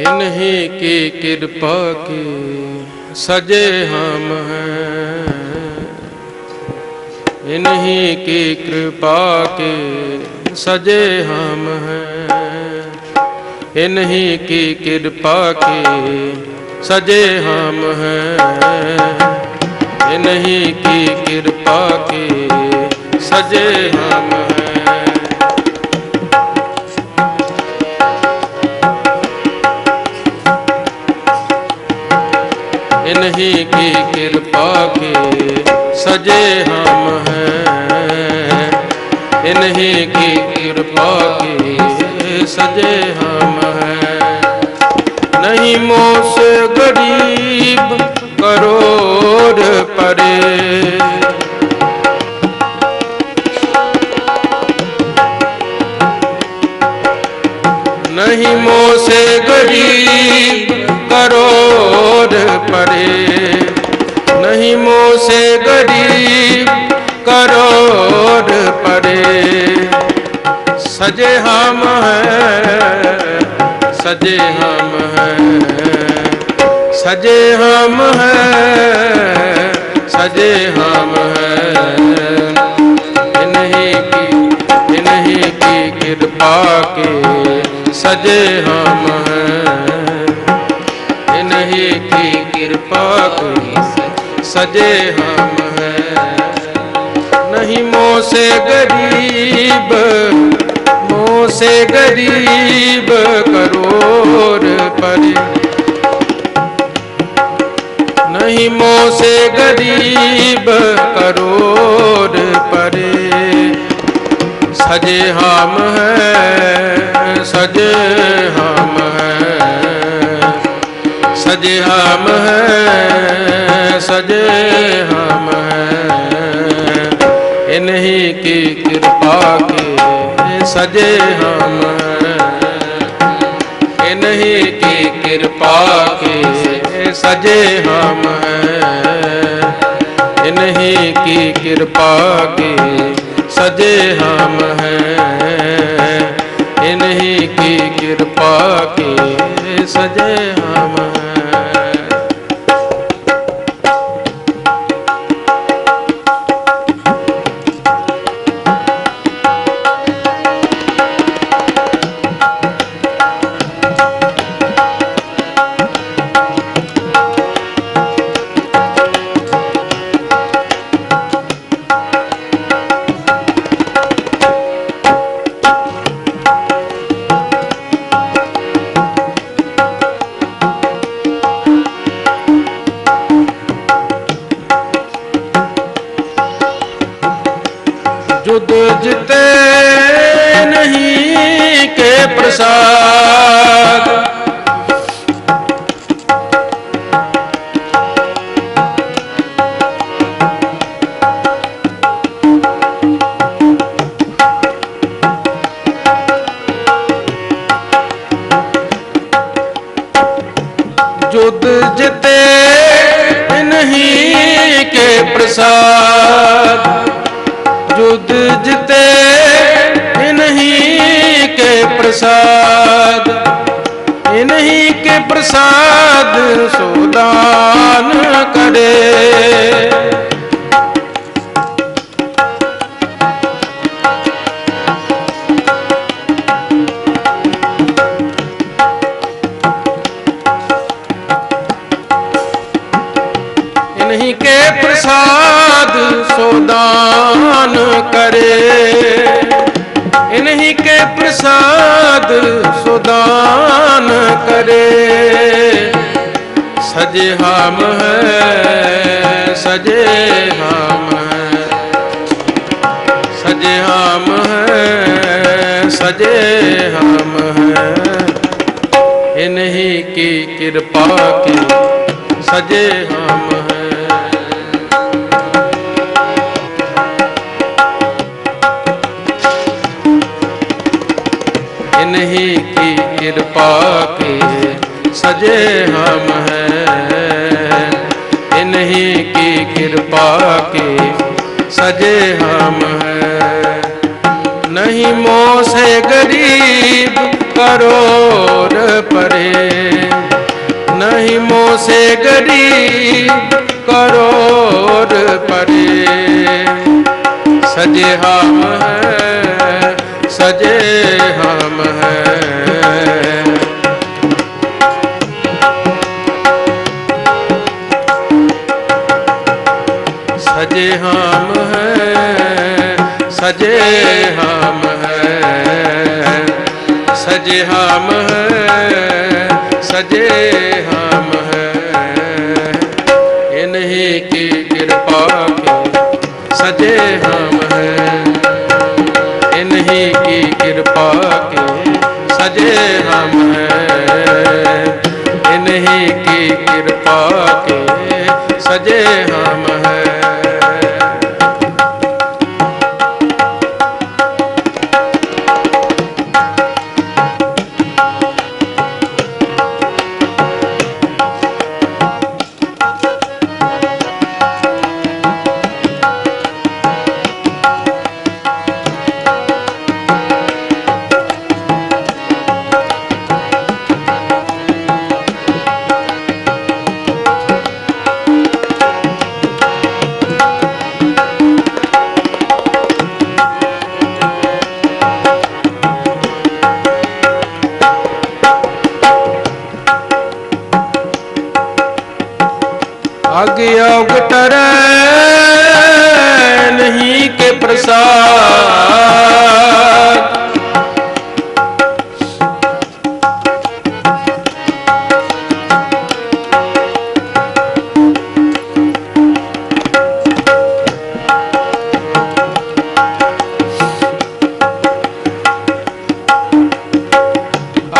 इन्हीं की कृपा के सजे हम हैं इन्हीं की कृपा के सजे हम हैं इन्हीं की कृपा के सजे हम हैं इन्हीं की कृपा के सजे हम हैं की कृपा के सजे हम हैं। इन्हीं की कृपा के सजे हम हैं। नहीं मोस गरीब करोड़ परे। नहीं मोसे गरीब करोड़ परे नहीं मोसे गरीब करोड़ परे। सजे हम हैं, सजे हम हैं, सजे हम हैं, सजे हम हैं। इन्हीं की इन्हीं की कृपा के सजे हम हैं। नहीं मोह से गरीब मोह से गरीब करोड़ परे। नहीं मोह से गरीब करोड़ परे। सजे हम हैं, सजे हम हैं। सजे हम हैं इन्हीं की कृपा के सजे हम हैं इन्हीं की कृपा के सजे हम हैं इन्हीं की कृपा के सजे हम हैं इन्हीं की कृपा के सजे हम हैं के प्रसाद इन्हीं के प्रसाद सोदान करे के प्रसाद सुदान करे। सजे हम हैं, सजे हम हैं। सजे हम हैं, सजे हम हैं। इन्हीं की कृपा के सजे हम हैं। इन्हीं की कृपा के सजे हम हैं। इन्हीं की कृपा के सजे हम हैं। नहीं मोह से गरीब करोड़ परे। नहीं मोह से गरीब करोड़ परे। सजे हम है। सजे हम हैं, सजे हम हैं। इन्हीं की कृपा के सजे हम हैं। इन्हीं की कृपा के सजे हम हैं। इन्हीं की कृपा के सजे हम हैं। अग तर नहीं के प्रसाद।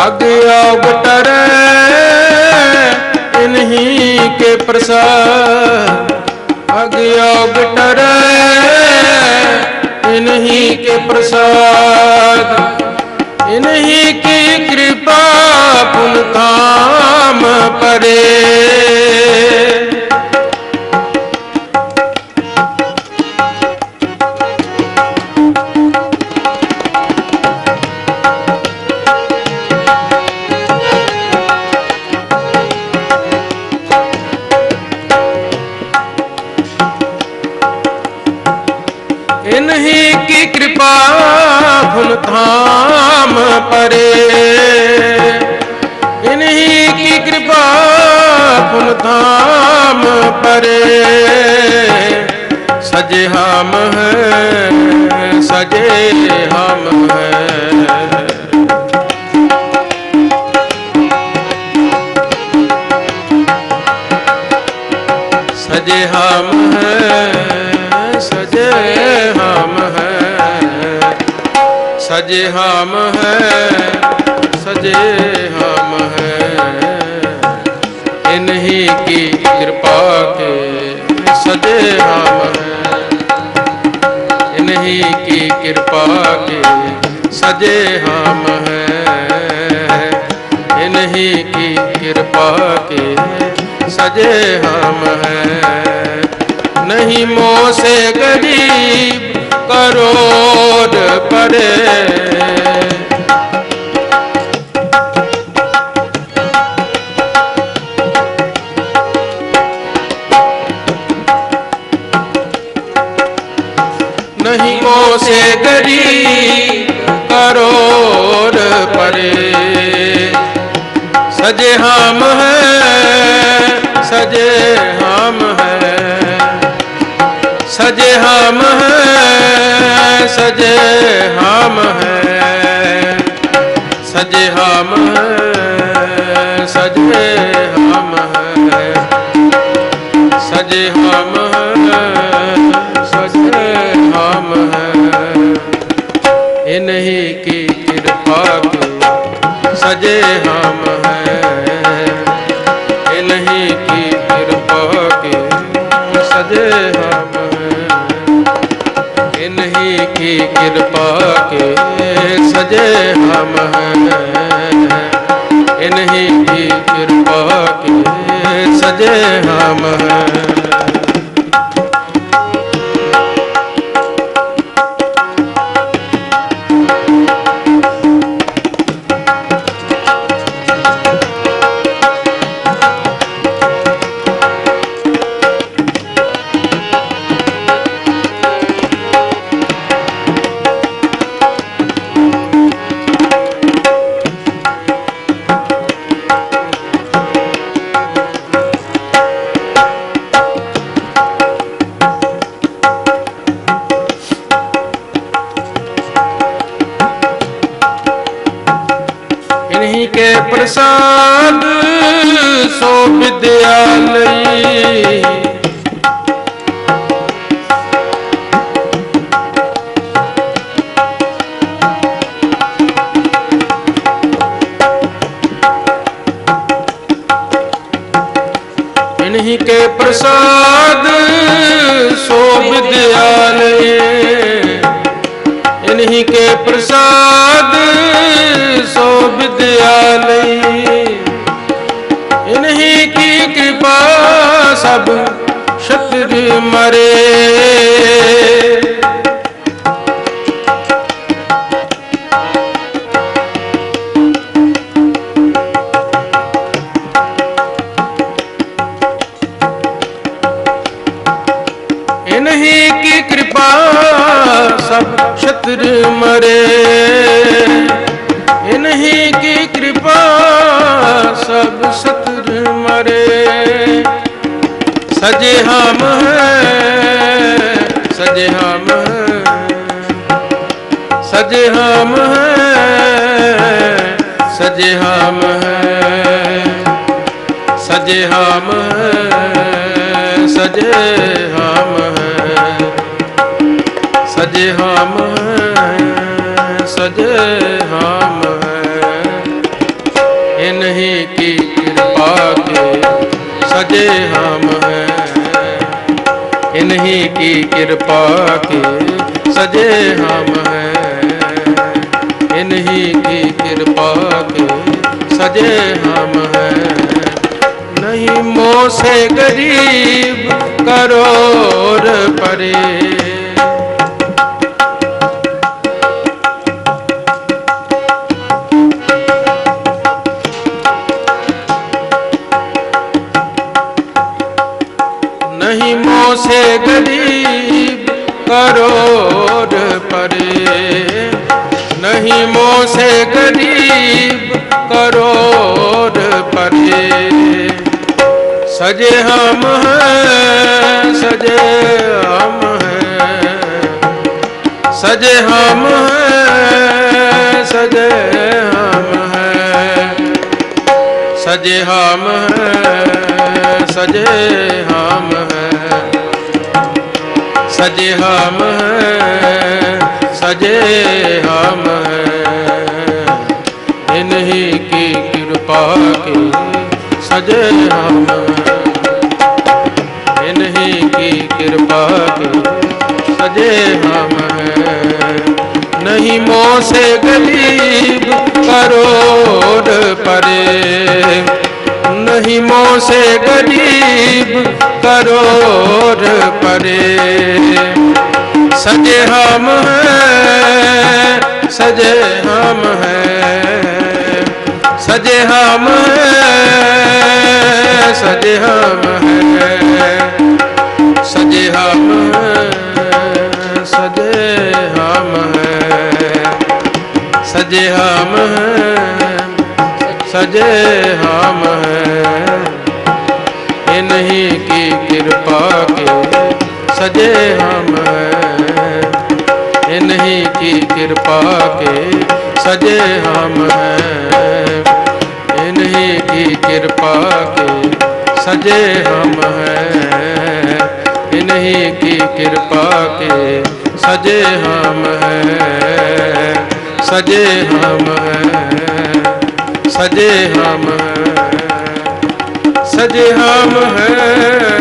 अग तर के प्रसाद। अगर इन्हीं के प्रसाद। इन्हीं की कृपा पुन धाम परे। हैं सजे हम हैं। सजे हम हैं, सजे हम हैं। सजे हम हैं, सजे हम हैं। इन्हीं की कृपा के सजे हम हैं। इन्हीं की कृपा के सजे हम हैं। इन्हीं की कृपा के सजे हम हैं। नहीं मोह से गरीब करोड़ परे से गरीब करोड़ परे सजे हम हैं सजे हम हैं सजे हम हैं सजे हम हैं सजे हम हैं सजे हम हैं सजे हम ਅਜੇ ਹਮ ਹੈ। ਇਹ ਨਹੀਂ ਕੀ ਕਿਰਪਾ ਕੇ ਸਜੇ ਹਮ ਹੈ। ਇਹ ਨਹੀਂ ਕੀ ਕਿਰਪਾ ਕੇ ਸਜੇ ਹਮ ਹੈ। इन्हीं के प्रसाद, सो विद्यालय। इन्हीं के प्रसाद, सो विद्यालय। इन्हीं की कृपा, सब शत्रु मरे। ਸਜੇ ਹਮ ਸਜੇ ਹਮ ਹੈ, ਸਜੇ ਹਮ ਹੈ, ਸਜੇ ਹਮ ਹੈ, ਸਜੇ ਹਮ ਹੈ, ਸਜੇ ਹਮ ਹੈ, ਸਜੇ ਹਮ ਹੈ। ਕਿਰਪਾ ਕੇ ਸਜੇ ਹਮ ਹੈ। इन्हीं की कृपा के सजे हम हैं इन्हीं की कृपा के सजे हम हैं नहीं मोह से गरीब करोड़ परे करोड़ परे। नहीं मोह से गरीब, करोड़ परे। सजे हम हैं, सजे हम हैं। सजे हम हैं, सजे हम हैं। सजे हम हैं, सजे हम सजे हम हैं, सजे हम हैं। इन्हीं की कृपा के सजे हम हैं। इन्हीं की कृपा के सजे हम नहीं मोह से गरीब करोड़ परे मोह से गरीब करोर परे। सजे हम हैं, सजे हम हैं, सजे हम हैं, सजे हम हैं, सजे हम सजे हम हैं, सजे हम हैं, सजे सजे हम हैं इन्हीं की कृपा के सजे हम हैं इन्हीं की कृपा के सजे हम हैं इन्हीं की कृपा के सजे हम हैं सजे हम हैं सजे हम हैं सजे हम हैं